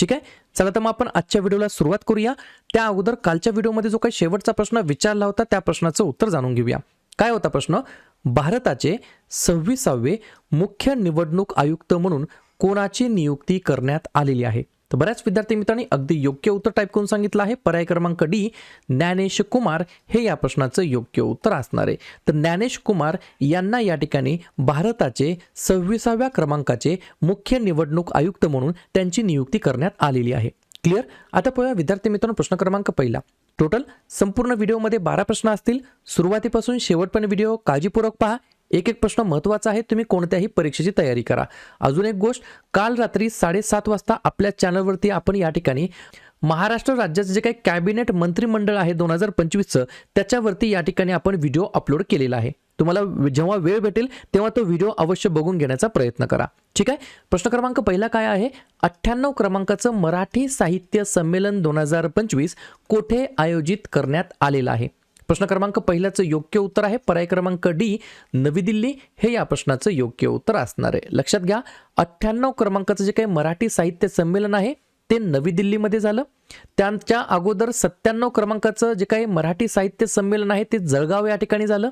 ठीक आहे? चला तर मग आपण आजच्या व्हिडिओला सुरुवात करूया. त्या अगोदर कालच्या व्हिडिओमध्ये जो काही शेवटचा प्रश्न विचारला होता त्या प्रश्नाचं उत्तर जाणून घेऊया. काय होता प्रश्न? भारताचे सव्वीसावे मुख्य निवडणूक आयुक्त म्हणून कोणाची नियुक्ती करण्यात आलेली आहे? तर बऱ्याच विद्यार्थी मित्रांनी अगदी योग्य उत्तर टाईप करून सांगितलं आहे. पर्याय क्रमांक डी ज्ञानेश कुमार हे या प्रश्नाचं योग्य उत्तर असणार आहे. तर ज्ञानेश कुमार यांना या ठिकाणी भारताचे सव्वीसाव्या क्रमांकाचे मुख्य निवडणूक आयुक्त म्हणून त्यांची नियुक्ती करण्यात आलेली आहे. क्लिअर आता पाहूया विद्यार्थी मित्रांनो प्रश्न क्रमांक पहिला. टोटल संपूर्ण व्हिडिओमध्ये बारा प्रश्न असतील. सुरुवातीपासून शेवटपर्यंत व्हिडिओ काळजीपूर्वक पहा. एक एक प्रश्न महत्त्वाचा आहे तुम्ही कोणत्याही परीक्षेची तयारी करा. अजून एक गोष्ट काल रात्री साडेसात वाजता आपल्या चॅनलवरती आपण या ठिकाणी महाराष्ट्र राज्याचं जे काही कॅबिनेट मंत्रिमंडळ आहे दोन हजार पंचवीसचं त्याच्यावरती या ठिकाणी आपण व्हिडिओ अपलोड केलेला आहे. तुम्हाला जेव्हा वेळ भेटेल तेव्हा तो व्हिडिओ अवश्य बघून घेण्याचा प्रयत्न करा. ठीक आहे? प्रश्न क्रमांक पहिला काय आहे? अठ्ठ्याण्णव क्रमांकाचं मराठी साहित्य संमेलन दोन हजार पंचवीस कोठे आयोजित करण्यात आलेलं आहे? प्रश्न क्रमांक पहिल्याचं योग्य उत्तर आहे. पर्याय क्रमांक डी नवी दिल्ली हे या प्रश्नाचं योग्य उत्तर असणार आहे. लक्षात घ्या अठ्ठ्याण्णव क्रमांकाचं जे काही मराठी साहित्य संमेलन आहे ते नवी दिल्लीमध्ये झालं. त्यांच्या अगोदर सत्त्याण्णव क्रमांकाचं जे काही मराठी साहित्य संमेलन आहे ते जळगाव या ठिकाणी झालं.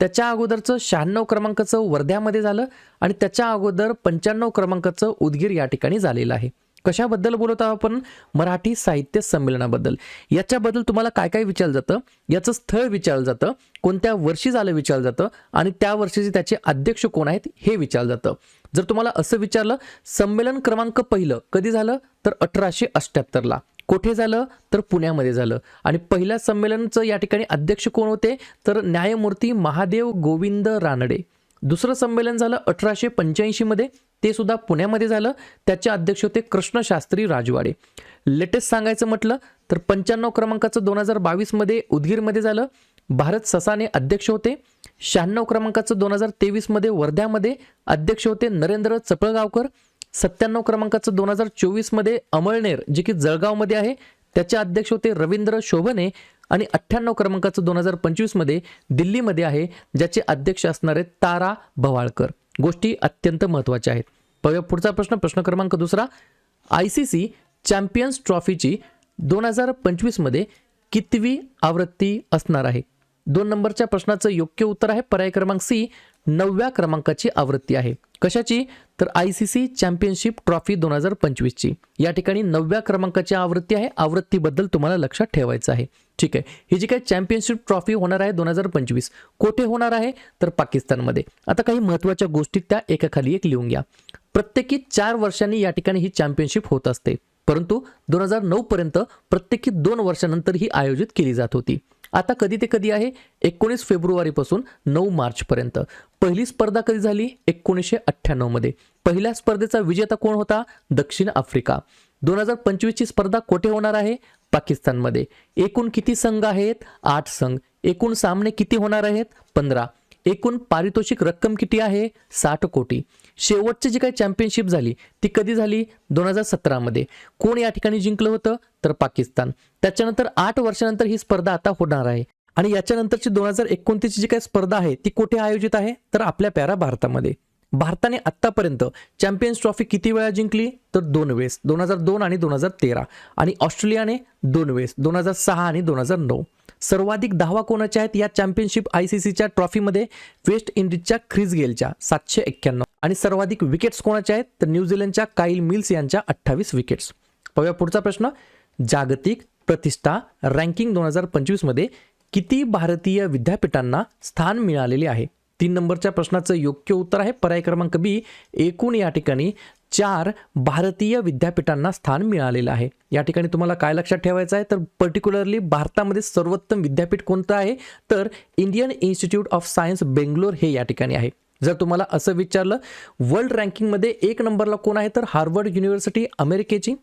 त्याच्या अगोदरचं शहाण्णव क्रमांकाचं वर्ध्यामध्ये झालं आणि त्याच्या अगोदर पंच्याण्णव क्रमांकाचं उदगीर या ठिकाणी झालेलं आहे. कशाबद्दल बोलत आहोत आपण? मराठी साहित्य संमेलनाबद्दल. याच्याबद्दल तुम्हाला काय काय विचारलं जातं? याचं स्थळ विचारलं जातं. कोणत्या वर्षी झालं विचारलं जातं? आणि त्या वर्षीचे त्याचे अध्यक्ष कोण आहेत? हे विचारलं जातं. जर तुम्हाला असं विचारलं संमेलन क्रमांक पहिलं कधी झालं? तर अठराशे अठ्ठ्याहत्तरला. कोठे झालं? तर पुण्यामध्ये झालं. आणि पहिल्या संमेलनचं या ठिकाणी अध्यक्ष कोण होते? तर न्यायमूर्ती महादेव गोविंद रानडे. दुसरं संमेलन झालं अठराशे पंच्याऐंशीमध्ये. ते सुद्धा पुण्यामध्ये झालं. त्याचे अध्यक्ष होते कृष्णशास्त्री राजवाडे. लेटेस्ट सांगायचं म्हटलं तर पंच्याण्णव क्रमांकाचं दोन हजार बावीसमध्ये उदगीरमध्ये झालं. भारत ससाने अध्यक्ष होते. शहाण्णव क्रमांकाचं दोन हजार तेवीसमध्ये वर्ध्यामध्ये अध्यक्ष होते नरेंद्र चपळगावकर. सत्त्याण्णव क्रमांकाचं दोन हजार चोवीसमध्ये अमळनेर जे की जळगावमध्ये आहे. त्याचे अध्यक्ष होते रवींद्र शोभने आणि अठ्ठ्याण्णव क्रमांकाचं दोन हजार पंचवीसमध्ये दिल्लीमध्ये आहे ज्याचे अध्यक्ष असणारे तारा भवाळकर गोष्टी अत्यंत महत्त्वाच्या आहेत. पाहूया पुढचा प्रश्न. प्रश्न क्रमांक दुसरा. आय सी सी चॅम्पियन्स ट्रॉफीची दोन हजार पंचवीसमध्ये कितवी आवृत्ती असणार आहे? दोन नंबरच्या प्रश्नाचं योग्य उत्तर आहे. पर्याय क्रमांक सी नवव्या क्रमांकाची आवृत्ती आहे. कशाची? तर I C C championship trophy दोन हजार पंचवीसची. या ठिकाणी नवव्या क्रमांकाची आवृत्ती आहे. आवृत्तीबद्दल तुम्हाला लक्षात ठेवायचं आहे. ठीक आहे. ही जी काही चॅम्पियनशिप ट्रॉफी होणार आहे दोन हजार पंचवीस कोठे होणार आहे? तर पाकिस्तानमध्ये. आता काही महत्त्वाच्या गोष्टी त्या एकाखाली एक लिहून घ्या. प्रत्येकी चार वर्षांनी या ठिकाणी ही चॅम्पियनशिप होत असते. परंतु दोन हजार नऊ पर्यंत प्रत्येकी दोन वर्षानंतर ही आयोजित केली जात होती. आता कधी ते कधी आहे? एकोणीस फेब्रुवारीपासून नऊ मार्चपर्यंत पहिली स्पर्धा कधी झाली? एकोणीसशे अठ्ठ्याण्णवमध्ये पहिल्या स्पर्धेचा विजेता कोण होता? दक्षिण आफ्रिका. दोन हजार पंचवीसची स्पर्धा कोठे होणार आहे? पाकिस्तानमध्ये. एकूण किती संघ आहेत? आठ संघ. एकूण सामने किती होणार आहेत? पंधरा. एकूण पारितोषिक रक्कम किती आहे? साठ कोटी. शेवटची जी काही चॅम्पियनशिप झाली ती कधी झाली? दोन हजार सतरामध्ये. कोण या ठिकाणी जिंकलं होतं? तर पाकिस्तान. त्याच्यानंतर आठ वर्षानंतर ही स्पर्धा आता होणार आहे. आणि याच्यानंतरची दोन हजार एकोणतीसची जी काही स्पर्धा आहे ती कुठे आयोजित आहे? तर आपल्या प्यारा भारतामध्ये. भारताने आत्तापर्यंत चॅम्पियन्स ट्रॉफी किती वेळा जिंकली? तर दोन वेळेस. दोन हजार दोन आणि दोन हजार तेरा. आणि ऑस्ट्रेलियाने दोन वेळेस. दोन हजार सहा आणि दोन हजार नऊ. सर्वाधिक धावा कोणाच्या आहेत? या चॅम्पियनशिप आय सी सीच्या ट्रॉफीमध्ये वेस्ट इंडिजच्या ख्रिस गेलच्या सातशे एक्क्याण्णव. आणि सर्वाधिक विकेट्स कोणाच्या आहेत? तर न्यूझीलंडच्या काईल मिल्स यांच्या अठ्ठावीस विकेट्स. पाहूया पुढचा प्रश्न. जागतिक प्रतिष्ठा रँकिंग दोन हजार पंचवीसमध्ये किती भारतीय विद्यापीठांना स्थान मिळालेले आहे? तीन नंबरच्या प्रश्नाचं योग्य उत्तर आहे. पर्याय क्रमांक बी एकूण या ठिकाणी चार भारतीय विद्यापीठांना स्थान मिळालेलं आहे. या ठिकाणी तुम्हाला काय लक्षात ठेवायचं आहे? तर पर्टिक्युलरली भारतामध्ये सर्वोत्तम विद्यापीठ कोणतं आहे? तर Indian Institute of Science Bangalore हे या ठिकाणी आहे. जर तुम्हाला असं विचारलं वर्ल्ड रँकिंगमध्ये एक नंबरला कोण आहे? तर हार्वर्ड युनिव्हर्सिटी अमेरिकेची.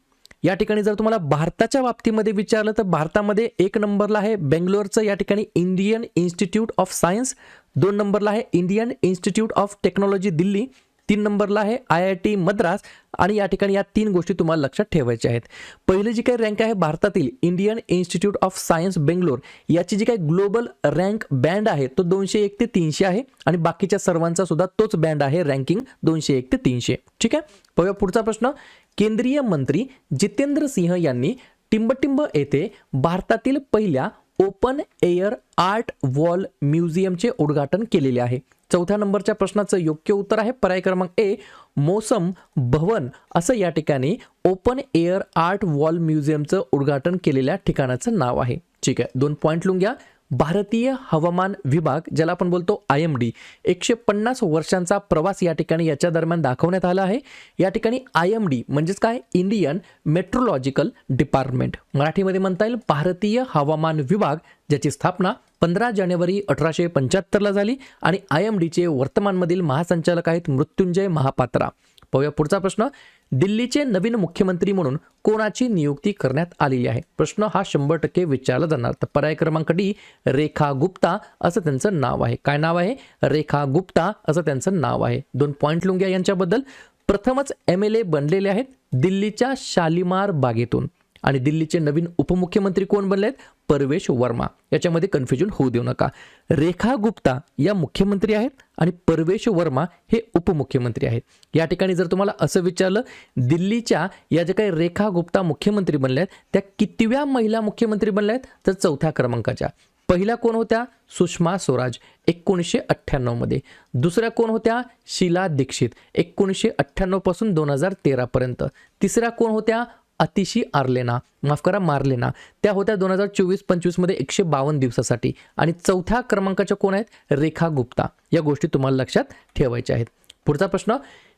या ठिकाणी जर तुम्हाला भारताच्या बाबतीमध्ये विचारलं तर भारतामध्ये एक नंबरला आहे बेंगलोरचं या ठिकाणी इंडियन इन्स्टिट्यूट ऑफ सायन्स दोन नंबरला आहे Indian Institute of Technology Delhi तीन नंबरला आहे आय आय टी मद्रास आणि या ठिकाणी या तीन गोष्टी तुम्हाला लक्षात ठेवायच्या आहेत. पहिली जी काही रँक आहे भारतातील Indian Institute of Science Bangalore याची जी काही ग्लोबल रँक बँड आहे तो दोनशे एक ते तीनशे आहे आणि बाकीच्या सर्वांचा सुद्धा तोच बँड आहे रँकिंग दोनशे एक ते तीनशे. ठीक आहे? बघूया पुढचा प्रश्न. केंद्रीय मंत्री जितेंद्र सिंह यांनी टिंबटिंब येथे भारतातील पहिल्या ओपन एअर आर्ट वॉल म्युझियमचे उद्घाटन केलेले आहे. चौथ्या नंबरच्या प्रश्नाचं योग्य उत्तर आहे पर्याय क्रमांक ए मोसम भवन असं या ठिकाणी ओपन एअर आर्ट वॉल म्युझियमचं उद्घाटन केलेल्या ठिकाणाचं नाव आहे. ठीक आहे दोन पॉईंट लिहून घ्या भारतीय हवामान विभाग ज्याला आपण बोलतो आय एम डी एकशे पन्नास वर्षांचा प्रवास या ठिकाणी याच्या दरम्यान दाखवण्यात आला आहे. या ठिकाणी आय एम डी म्हणजेच काय? इंडियन मेट्रोलॉजिकल डिपार्टमेंट मराठीमध्ये म्हणता येईल भारतीय हवामान विभाग ज्याची स्थापना पंधरा जानेवारी अठराशे पंच्याहत्तरला झाली आणि आय एम डीचे वर्तमानमधील महासंचालक आहेत मृत्युंजय महापात्रा. पाहूया पुढचा प्रश्न. दिल्लीचे नवीन मुख्यमंत्री म्हणून कोणाची नियुक्ती करण्यात आलेली आहे? प्रश्न हा शंभर टक्के विचारला जाणार. तर पर्याय क्रमांक डी रेखा गुप्ता असं त्यांचं नाव आहे. काय नाव आहे? रेखा गुप्ता असं त्यांचं नाव आहे. दोन पॉईंट लुंग्या यांच्याबद्दल. प्रथमच एम एल ए बनलेले आहेत दिल्लीच्या शालिमार बागेतून. आणि दिल्लीचे नवीन उपमुख्यमंत्री कोण बनले आहेत परवेश वर्मा. याच्यामध्ये कन्फ्युजन होऊ देऊ नका. रेखा गुप्ता या मुख्यमंत्री आहेत आणि परवेश वर्मा हे उपमुख्यमंत्री आहेत. या ठिकाणी जर तुम्हाला असं विचारलं दिल्लीच्या या ज्या काही रेखा गुप्ता मुख्यमंत्री बनल्या आहेत त्या कितव्या महिला मुख्यमंत्री बनल्या आहेत तर चौथ्या क्रमांकाच्या. पहिल्या कोण होत्या? सुषमा स्वराज एकोणीसशे अठ्ठ्याण्णवमध्ये दुसऱ्या कोण होत्या? शीला दीक्षित एकोणीसशे अठ्ठ्याण्णवपासून दोन हजार तेरापर्यंत तिसऱ्या कोण होत्या? अतिशी आर्लेना माफ करा मार्लेना त्या होत्या दोन हजार चोवीस पंचवीसमध्ये एकशे बावन्न दिवसासाठी. आणि चौथ्या क्रमांकाच्या कोण आहेत? रेखा गुप्ता. या गोष्टी तुम्हाला लक्षात ठेवायच्या आहेत. पुढचा प्रश्न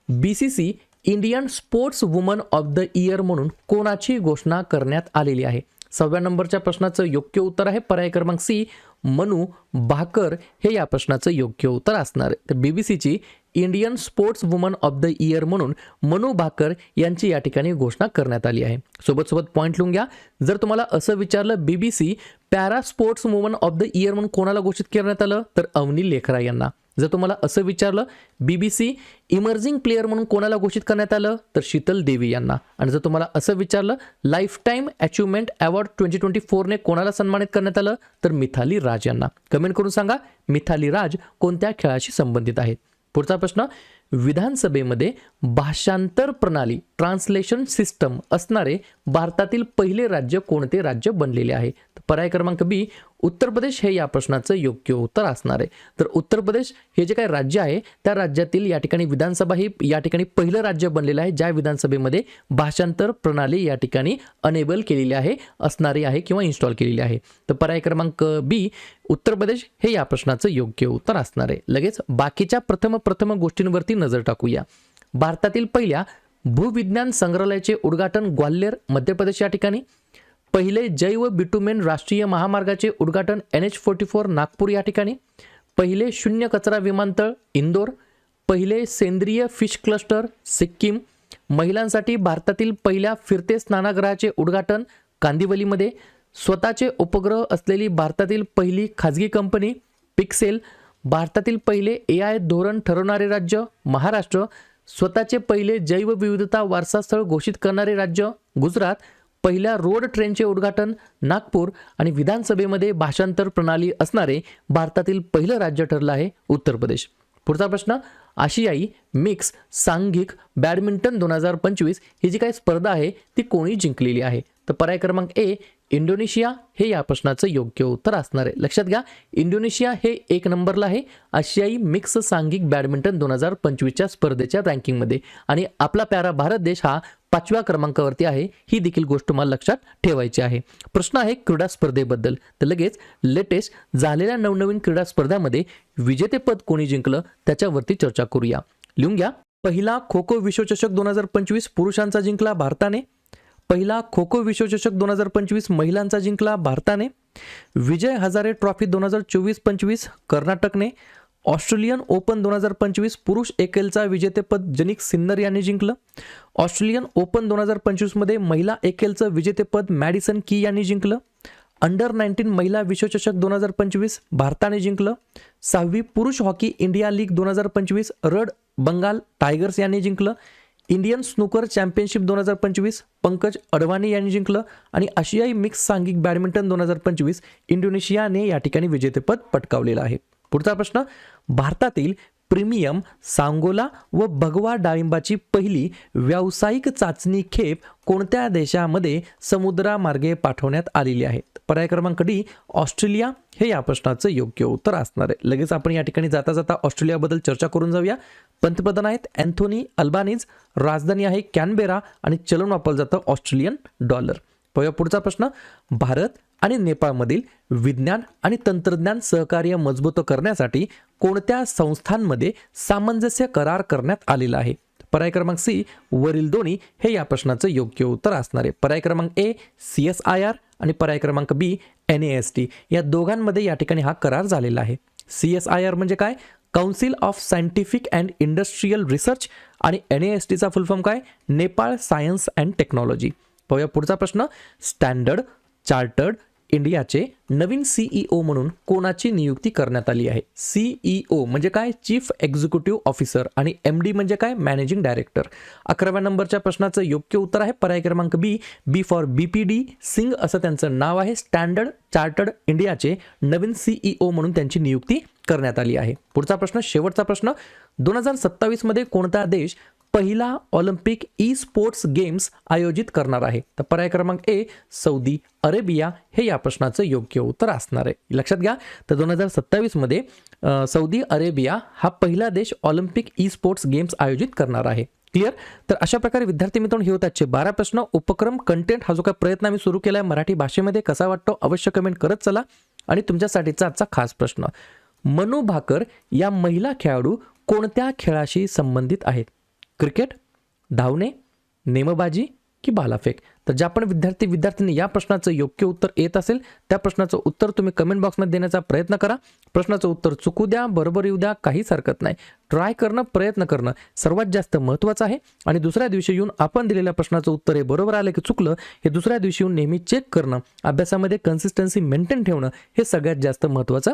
B C C Indian sportswoman of the year म्हणून कोणाची घोषणा करण्यात आलेली आहे? सहाव्या नंबरच्या प्रश्नाचं योग्य उत्तर आहे. पर्याय क्रमांक सी मनू भाकर हे या प्रश्नाचं योग्य उत्तर असणार आहे. तर बीबीसीची Indian sportswoman of the year Manu Manu Bhaker यांची या ठिकाणी घोषणा करण्यात आली आहे. सोबत सोबत पॉईंट लिहून घ्या. जर तुम्हाला असं विचारलं BBC para sportswoman of the year म्हणून कोणाला घोषित करण्यात आलं? तर अवनी लेखरा यांना. जर तुम्हाला असं विचारलं बीबीसी इमर्जिंग प्लेअर म्हणून कोणाला घोषित करण्यात आलं? तर शीतल देवी यांना. आणि जर तुम्हाला असं विचारलं lifetime achievement award twenty twenty फोरने कोणाला सन्मानित करण्यात आलं? तर मिथाली राज यांना. कमेंट करून सांगा मिथाली राज कोणत्या खेळाशी संबंधित आहेत? पुढचा प्रश्न विधानसभेमध्ये भाषांतर प्रणाली ट्रान्सलेशन सिस्टम असणारे भारतातील पहिले राज्य कोणते राज्य बनलेले आहे? तर पर्याय क्रमांक बी उत्तर प्रदेश हे या प्रश्नाचं योग्य उत्तर असणार आहे. तर उत्तर प्रदेश हे जे काही राज्य आहे त्या राज्यातील या ठिकाणी विधानसभा ही या ठिकाणी पहिलं राज्य बनलेलं आहे ज्या विधानसभेमध्ये भाषांतर प्रणाली या ठिकाणी अनेबल केलेली आहे असणारी आहे किंवा इन्स्टॉल केलेली आहे. तर पर्याय क्रमांक बी उत्तर प्रदेश हे या प्रश्नाचं योग्य उत्तर असणार आहे. लगेच बाकीच्या प्रथम प्रथम गोष्टींवरती नजर टाकूया. भारतातील पहिल्या भूविज्ञान संग्रहालयाचे उद्घाटन ग्वाल्हेर मध्य प्रदेश या ठिकाणी. पहिले जैव बिटुमेन राष्ट्रीय महामार्गाचे उद्घाटन N H forty four Nagpur या ठिकाणी. पहिले शून्य कचरा विमानतळ इंदोर. पहिले सेंद्रिय फिश क्लस्टर सिक्कीम. महिलांसाठी भारतातील पहिल्या फिरते स्नानागृहाचे उद्घाटन कांदिवलीमध्ये. स्वतःचे उपग्रह असलेली भारतातील पहिली खाजगी कंपनी पिक्सेल भारतातील पहिले ए आय धोरण ठरवणारे राज्य महाराष्ट्र स्वतःचे पहिले जैवविविधता वारसास्थळ घोषित करणारे राज्य गुजरात पहिल्या रोड ट्रेनचे उद्घाटन नागपूर आणि विधानसभेमध्ये भाषांतर प्रणाली असणारे भारतातील पहिलं राज्य ठरलं आहे उत्तर प्रदेश. पुढचा प्रश्न आशियाई मिक्स सांघिक बॅडमिंटन दोन हजार पंचवीस ही जी काही स्पर्धा आहे ती कोणी जिंकलेली आहे? तर पर्याय क्रमांक ए इंडोनेशिया हे या प्रश्नाचं योग्य उत्तर असणार आहे. लक्षात घ्या इंडोनेशिया हे एक नंबरला आहे. आशियाई मिक्स सांघिक बॅडमिंटन दोन हजार पंचवीसच्या स्पर्धेच्या रँकिंगमध्ये. आणि आपला प्यारा भारत देश हा पाचव्या क्रमांकावरती आहे. ही देखील गोष्ट मला लक्षात ठेवायची आहे. प्रश्न आहे क्रीडा स्पर्धेबद्दल. तर लगेच लेटेस्ट झालेल्या नवनवीन क्रीडा स्पर्धामध्ये विजेतेपद कोणी जिंकलं त्याच्यावरती चर्चा करूया. लिहून घ्या. पहिला खो खो विश्वचषक दोन हजार पंचवीस पुरुषांचा जिंकला भारताने. पहिला खो खो विश्वचषक दोन हजार पंचवीस महिलांचा जिंकला भारताने. विजय हजारे ट्रॉफी दोन हजार चोवीस पंचवीस कर्नाटकने. ऑस्ट्रेलियन ओपन दोन हजार पंचवीस पुरुष एकेलचा विजेतेपद जनिक सिन्नर यांनी जिंकलं. ऑस्ट्रेलियन ओपन दोन हजार पंचवीसमध्ये महिला एकेलचं विजेतेपद मॅडिसन की यांनी जिंकलं. अंडर नाईन्टीन महिला विश्वचषक दोन हजार पंचवीस भारताने जिंकलं. सहावी पुरुष हॉकी इंडिया लीग दोन हजार पंचवीस रड बंगाल टायगर्स यांनी जिंकलं. इंडियन स्नूकर चॅम्पियनशिप दोन हजार पंचवीस पंकज अडवाणी यांनी जिंकलं आणि आशियाई मिक्स सांघिक बॅडमिंटन दोन हजार पंचवीस इंडोनेशियाने या ठिकाणी विजेतेपद पटकावलेलं आहे. पुढचा प्रश्न भारतातील प्रीमियम सांगोला व भगवा डाळिंबाची पहिली व्यावसायिक चाचणी खेप कोणत्या देशामध्ये समुद्रामार्गे पाठवण्यात आलेली आहे पर्याय क्रमांक डी ऑस्ट्रेलिया. हे या प्रश्नाचं योग्य उत्तर असणार आहे. लगेच आपण या ठिकाणी जाता जाता ऑस्ट्रेलियाबद्दल चर्चा करून जाऊया. पंतप्रधान आहेत अँथोनी अल्बानीज राजधानी आहे कॅनबेरा आणि चलन वापरलं जातं ऑस्ट्रेलियन डॉलर. पाहूया पुढचा प्रश्न. भारत आणि नेपाळमधील विज्ञान आणि तंत्रज्ञान सहकार्य मजबूत करण्यासाठी कोणत्या संस्थांमध्ये सामंजस्य करार करण्यात आलेला आहे? पर्याय क्रमांक सी वरील दोन्ही हे या प्रश्नाचं योग्य उत्तर असणार आहे. पर्याय क्रमांक A C S I R आणि पर्याय क्रमांक B N A S T. या दोघांमध्ये या ठिकाणी हा करार झालेला आहे. सी एस आय आर म्हणजे काय? Council of scientific and industrial research आणि एन ए एस टीचा फुल फॉर्म काय? नेपाळ सायन्स अँड टेक्नॉलॉजी पाहूया पुढचा प्रश्न. स्टँडर्ड चार्टर्ड इंडियाचे नवीन सीईओ म्हणून कोणाची नियुक्ती करण्यात आली आहे? सीईओ म्हणजे काय? चीफ एक्झिक्युटिव्ह ऑफिसर आणि एम डी म्हणजे काय? मॅनेजिंग डायरेक्टर अकराव्या नंबरच्या प्रश्नाचं योग्य उत्तर आहे पर्याय क्रमांक B B for B P D Singh असं त्यांचं नाव आहे. स्टँडर्ड चार्टर्ड इंडियाचे नवीन सीईओ म्हणून त्यांची नियुक्ती करण्यात आली आहे. पुढचा प्रश्न शेवटचा प्रश्न. दोन हजार सत्तावीसमध्ये कोणता देश पहिला ऑलिम्पिक ई स्पोर्ट्स गेम्स आयोजित करणार आहे. तर पर्याय क्रमांक ए सौदी अरेबिया हे या प्रश्नाचं योग्य उत्तर असणार आहे. लक्षात घ्या तर दोन हजार सत्तावीसमध्ये सौदी अरेबिया हा पहिला देश ऑलिम्पिक ई स्पोर्ट्स गेम्स आयोजित करणार आहे. क्लिअर? तर अशा प्रकारे विद्यार्थी मित्रांनो हे होत आजचे बारा प्रश्न. उपक्रम कंटेंट हा जो काही प्रयत्न आम्ही सुरू केला आहे मराठी भाषेमध्ये कसा वाटतो अवश्य कमेंट करत चला. आणि तुमच्यासाठीचा आजचा खास प्रश्न मनु भाकर या महिला खेळाडू कोणत्या खेळाशी संबंधित आहेत? क्रिकेट धावणे नेमबाजी की भालाफेक तर ज्या पण विद्यार्थी विद्यार्थ्यांनी या प्रश्नाचं योग्य उत्तर येत असेल त्या प्रश्नाचं उत्तर तुम्ही कमेंट बॉक्समध्ये देण्याचा प्रयत्न करा. प्रश्नाचं उत्तर चुकू द्या बरोबर येऊ द्या काहीच हरकत नाही. ट्राय करणं प्रयत्न करणं सर्वात जास्त महत्त्वाचं आहे. आणि दुसऱ्या दिवशी येऊन आपण दिलेल्या प्रश्नाचं उत्तर हे बरोबर आलं की चुकलं हे दुसऱ्या दिवशी येऊन नेहमी चेक करणं अभ्यासामध्ये कन्सिस्टन्सी मेंटेन ठेवणं हे सगळ्यात जास्त महत्त्वाचं